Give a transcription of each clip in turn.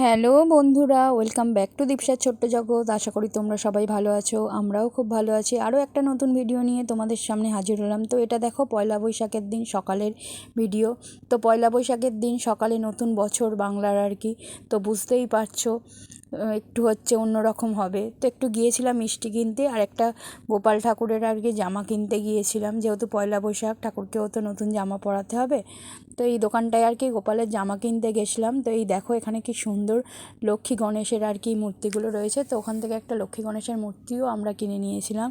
Hello বন্ধুরা, welcome back to দীপসার ছোট্ট জগৎ। আশা করি তোমরা সবাই ভালো আছো, আমরাও খুব ভালো আছি। আরও একটা নতুন ভিডিও নিয়ে তোমাদের সামনে হাজির হলাম। তো এটা দেখো পয়লা বৈশাখের দিন সকালের ভিডিও। তো পয়লা বৈশাখের দিন সকালে নতুন বছর বাংলার আর কি, তো বুঝতেই পারছ। একটু হচ্ছে অন্যরকম হবে। তো একটু গিয়েছিলাম মিষ্টি কিনতে, আর একটা গোপাল ঠাকুরের আর কি জামা কিনতে গিয়েছিলাম, যেহেতু পয়লা বৈশাখ ঠাকুরকেও তো নতুন জামা পরাতে হবে। তো এই দোকানটায় আর কি গোপালের জামা কিনতে গেছিলাম। তো এই দেখো এখানে কি সুন্দর লক্ষ্মী গণেশের আর কি মূর্তিগুলো রয়েছে। তো ওখান থেকে একটা লক্ষ্মী গণেশের মূর্তিও আমরা কিনে নিয়েছিলাম।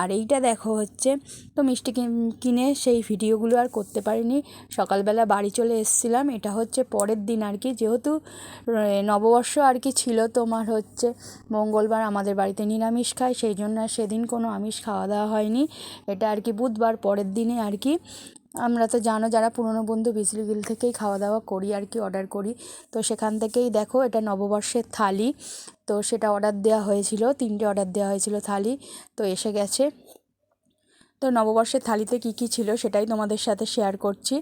আর এইটা দেখো হচ্ছে, তো মিষ্টি কিনে সেই ভিডিওগুলো আর করতে পারিনি। সকালবেলা বাড়ি চলে এসেছিলাম। এটা হচ্ছে পরের দিন আর কি, যেহেতু নববর্ষ আর কি ছিল তোমার হচ্ছে মঙ্গলবার আমাদের বাড়িতে নিরামিষ খায়, সেই জন্য সেদিন কোনো আমিষ খাওয়া দাওয়া হয়নি। এটা আর কি বুধবার পরের দিনে আর কি। আমরা তো জানো যারা পুরনো বন্ধু বিজলি বিল থেকেই খাওয়া দাওয়া করি আর কি অর্ডার করি। তো সেখান থেকেই দেখো এটা নববর্ষের থালি। তো সেটা অর্ডার দেওয়া হয়েছিল, তিনটে অর্ডার দেওয়া হয়েছিল থালি। তো এসে গেছে। তো নববর্ষের থালিতে কি কি ছিল সেটাই তোমাদের সাথে শেয়ার করছি।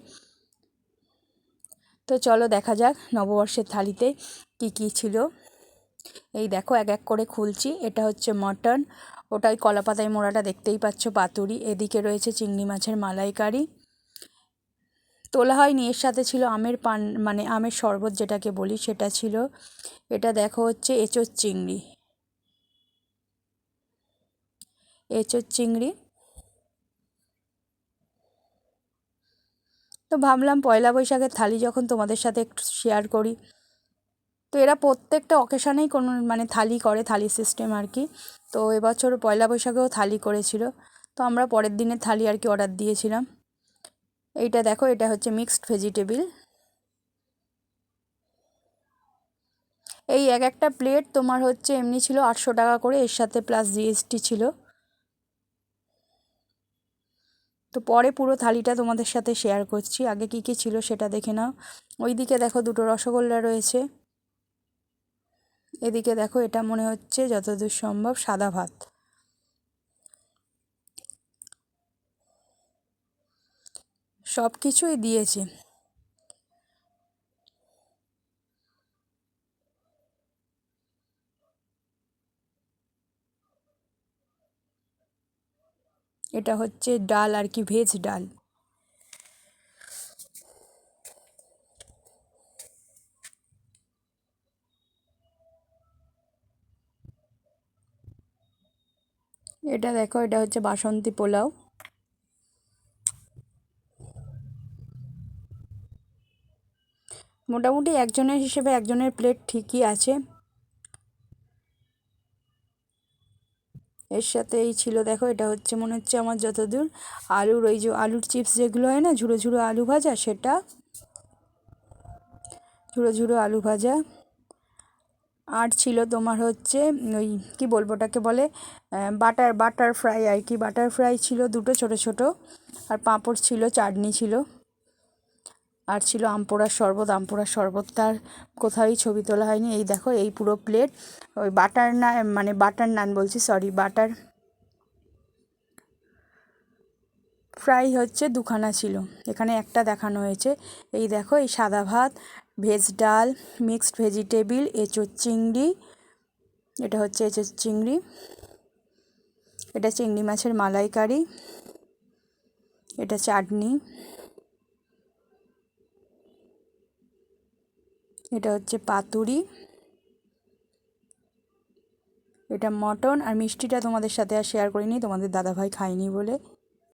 তো চলো দেখা যাক নববর্ষের থালিতে কি কি ছিল। এই দেখো এক এক করে খুলছি। এটা হচ্ছে মটন। ওটাই কলা পাতায় মোড়াটা দেখতেই পাচ্ছ, পাতুরি। এদিকে রয়েছে চিংড়ি মাছের মালাইকারি। তোলা হয়নি, এর সাথে ছিল আমের পান মানে আমের শরবত যেটাকে বলি, সেটা ছিল। এটা দেখো হচ্ছে এঁচোর চিংড়ি। এঁচোর চিংড়ি। তো ভাবলাম পয়লা বৈশাখের থালি যখন তোমাদের সাথে একটু শেয়ার করি তো এরা প্রত্যেকটা অকেশানেই কোনো মানে থালি করে, থালি সিস্টেম আর কি তো এবছর পয়লা বৈশাখেও থালি করেছিল। তো আমরা পরের দিনের থালি আর কি অর্ডার দিয়েছিলাম। এইটা দেখো, এটা হচ্ছে মিক্সড ভেজিটেবিল এই এক একটা প্লেট তোমার হচ্ছে এমনি ছিল আটশো টাকা করে, এর সাথে প্লাস জিএসটি ছিল। তো পরে পুরো থালিটা তোমাদের সাথে শেয়ার করছি। আগে কি কি ছিল সেটা দেখে নাও। ওইদিকে দেখো দুটো রসগোল্লা রয়েছে। এদিকে দেখো, এটা মনে হচ্ছে যতদূর সম্ভব সাদা ভাত। সব কিছুই দিয়েছে। এটা হচ্ছে ডাল আর কি, ভেজ ডাল। এটা দেখো, এটা হচ্ছে বাসন্তী পোলাও। মোটামুটি একজনের হিসেবে একজনের প্লেট ঠিকই আছে। এর সাথে এই ছিল, দেখো, এটা হচ্ছে মনে হচ্ছে আমার যতদূর আলুর, ওই যে আলুর চিপস যেগুলো হয় না ঝুড়ো ঝুড়ো আলু ভাজা, সেটা ঝুড়ো ঝুড়ো আলু ভাজা। আর ছিল তোমার হচ্ছে ওই কি বলব ওটাকে বলে বাটার বাটার ফ্রাই আর কি। বাটার ফ্রাই ছিল দুটো ছোট ছোট আর পাঁপড় ছিল, চাটনি ছিল। আর ছিল আমপোড়ার শরবত। আমপোড়ার শরবতটার কোথাওই ছবি তোলা হয়নি। এই দেখো, এই পুরো প্লেট ওই বাটার নান মানে বাটার নান বলছি সরি বাটার ফ্রাই হচ্ছে দুখানা ছিল। এখানে একটা দেখানো হয়েছে। এই দেখো, এই সাদা ভাত ভেজ ডাল, মিক্সড ভেজিটেবিল এঁচোর চিংড়ি, এটা হচ্ছে এঁচোর চিংড়ি, এটা চিংড়ি মাছের মালাইকারি, এটা চাটনি, এটা হচ্ছে পাতুরি, এটা মটন, আর মিষ্টিটা তোমাদের সাথে আর শেয়ার করিনি, তোমাদের দাদাভাই খায়নি বলে।